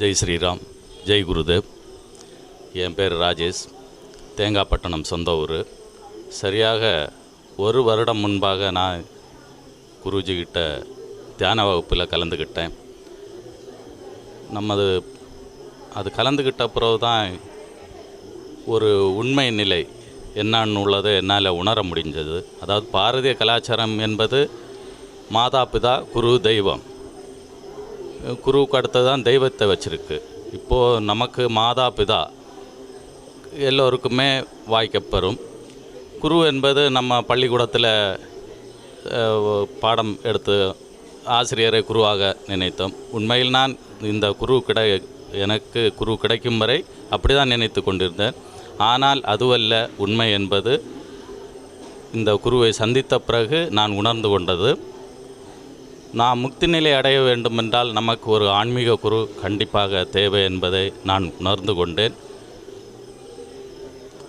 ஜெய் ஸ்ரீராம் ஜெய் குருதேவ். என் பேர் ராஜேஷ். தேங்காய்பட்டணம் சொந்த ஊர். சரியாக ஒரு வருடம் முன்பாக நான் குருஜிக்கிட்ட தியான வகுப்பில் கலந்துக்கிட்டேன் நமது அது கலந்துக்கிட்ட பிறகு தான் ஒரு உண்மை நிலை என்னன்னு உள்ளதை என்னால் உணர முடிஞ்சது. அதாவது பாரதிய கலாச்சாரம் என்பது மாதா பிதா குரு தெய்வம். குருவுக்கு அடுத்து தான் தெய்வத்தை வச்சுருக்கு. இப்போது நமக்கு மாதா பிதா எல்லோருக்குமே வாய்க்கப்பெறும். குரு என்பது நம்ம பள்ளிக்கூடத்தில் பாடம் எடுத்து ஆசிரியரை குருவாக நினைத்தோம். உண்மையில் நான் இந்த குரு கிடை எனக்கு குரு கிடைக்கும் வரை அப்படி தான் நினைத்து கொண்டிருந்தேன். ஆனால் அதுவல்ல உண்மை என்பது இந்த குருவை சந்தித்த பிறகு நான் உணர்ந்து கொண்டது. நாம் முக்தி நிலை அடைய வேண்டுமென்றால் நமக்கு ஒரு ஆன்மீக குரு கண்டிப்பாக தேவை என்பதை நான் உணர்ந்து கொண்டேன்.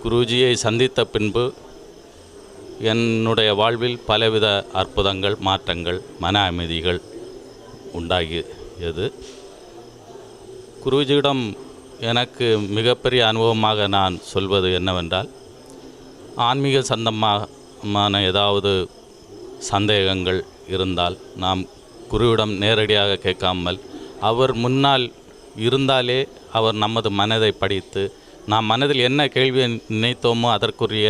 குருஜியை சந்தித்த பின்பு என்னுடைய வாழ்வில் பலவித அற்புதங்கள் மாற்றங்கள் மன அமைதிகள் உண்டாகியது. குருஜியிடம் எனக்கு மிகப்பெரிய அனுபவமாக நான் சொல்வது என்னவென்றால் ஆன்மீக சந்தமான ஏதாவது சந்தேகங்கள் இருந்தால் நாம் குருவிடம் நேரடியாக கேட்காமல் அவர் முன்னால் இருந்தாலே அவர் நமது மனதை படித்து நாம் மனதில் என்ன கேள்வியை நினைத்தோமோ அதற்குரிய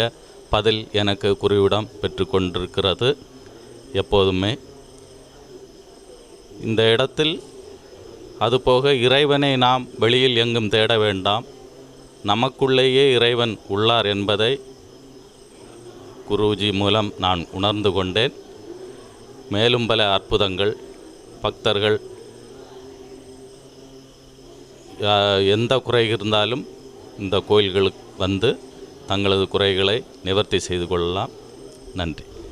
பதில் எனக்கு குருவிடம் பெற்றுக்கொண்டிருக்கிறது எப்போதுமே. இந்த இடத்தில் அதுபோக இறைவனை நாம் வெளியில் எங்கும் தேட வேண்டாம். நமக்குள்ளேயே இறைவன் உள்ளார் என்பதை குருஜி மூலம் நான் உணர்ந்து கொண்டேன். மேலும் பல அற்புதங்கள் பக்தர்கள் எந்த குறை இருந்தாலும் இந்த கோயில்களுக்கு வந்து தங்களது குறைகளை நிவர்த்தி செய்து கொள்ளலாம். நன்றி.